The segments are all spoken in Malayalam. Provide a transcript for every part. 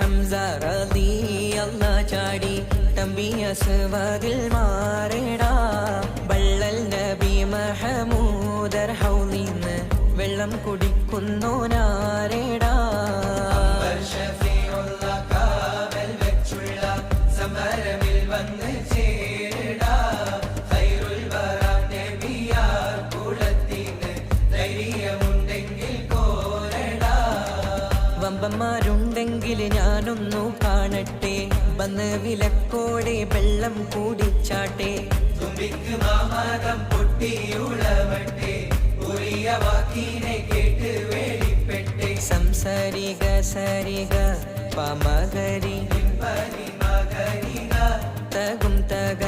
ഹംസ ചാടി. തമ്പിയ സുവതിൽ മാറിടാ. ബള്ളൽ നബി മഹമൂദർ ഹൗലിന്ന് വെള്ളം കുടിക്കുന്നു വമ്പന്മാരുണ്ടെങ്കിൽ ഞാനൊന്നു കാണട്ടെ. വന്ന് വിലക്കോടെ വെള്ളം കൂടിച്ചാട്ടെ. തുമ്പിക്ക് പൊട്ടിയുളവട്ടെ ഉറിയ വാക്കിനെ കേട്ട് സംസാരിക സരിക പമകരി തകും തക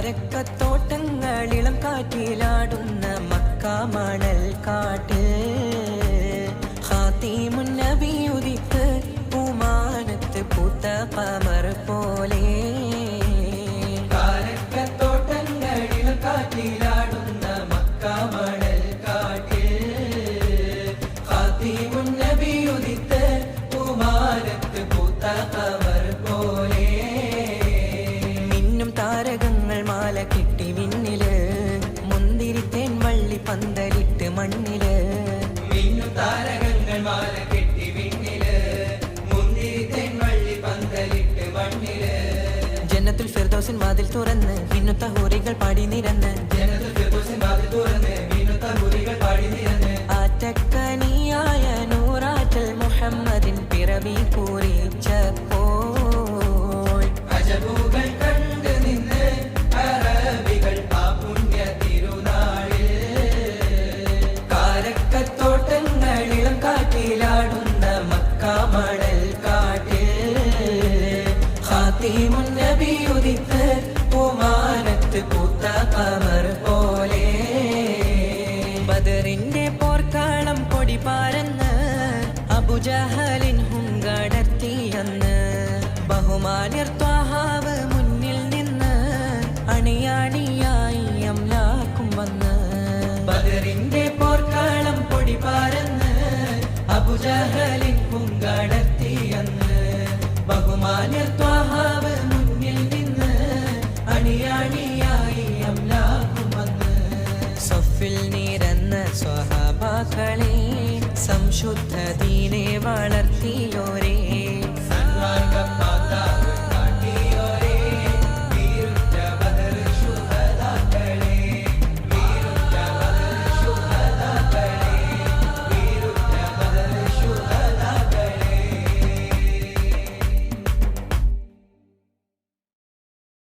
കാരക്കത്തോട്ടങ്ങളിളം കാറ്റിലാടുന്ന മക്കാമണൽ കാട്ടിൽ. മണ്ണിൽ മിന്നു താരകങ്ങൾ മാല കെട്ടി വിണ്ണിൽ. മുന്തിരി തെൻവള്ളി പന്തലിട്ട് മണ്ണിൽ. ജന്നത്തുൽ ഫിർദൗസിൻ വാതിൽ തുറന്ന് മിന്നുത്ത ഹോറികൾ പാടി നിരന്ന്. ജന്നത്തുൽ ഫിർദൗസിൻ വാതിൽ തുറന്ന് മിന്നുത്ത ഹാത്തിമുൻ നബിയുദിത്ത് പൂമാനത്ത് പൂത്ത കമർ പോലെ. ബദറിന്റെ പോർക്കാളം പൊടി പാരന്ന് അബുജഹലിൻ ഹുങ്കടർത്തിയെന്ന് ബഹുമാനിർ ത്വാഹാവ് മുന്നിൽ നിന്ന് അണിയാണിയായി അംലാക്കും വന്ന്. ബദറിന്റെ പോർക്കാളം പൊടി പാരന്ന് അബുജഹലിൻ ഹുങ്കടർത്തിയെന്ന് ബഹുമാനിർ ത്വാഹാവ് സംശുദ്ധ ദീനെ വളർത്തിയോരേ.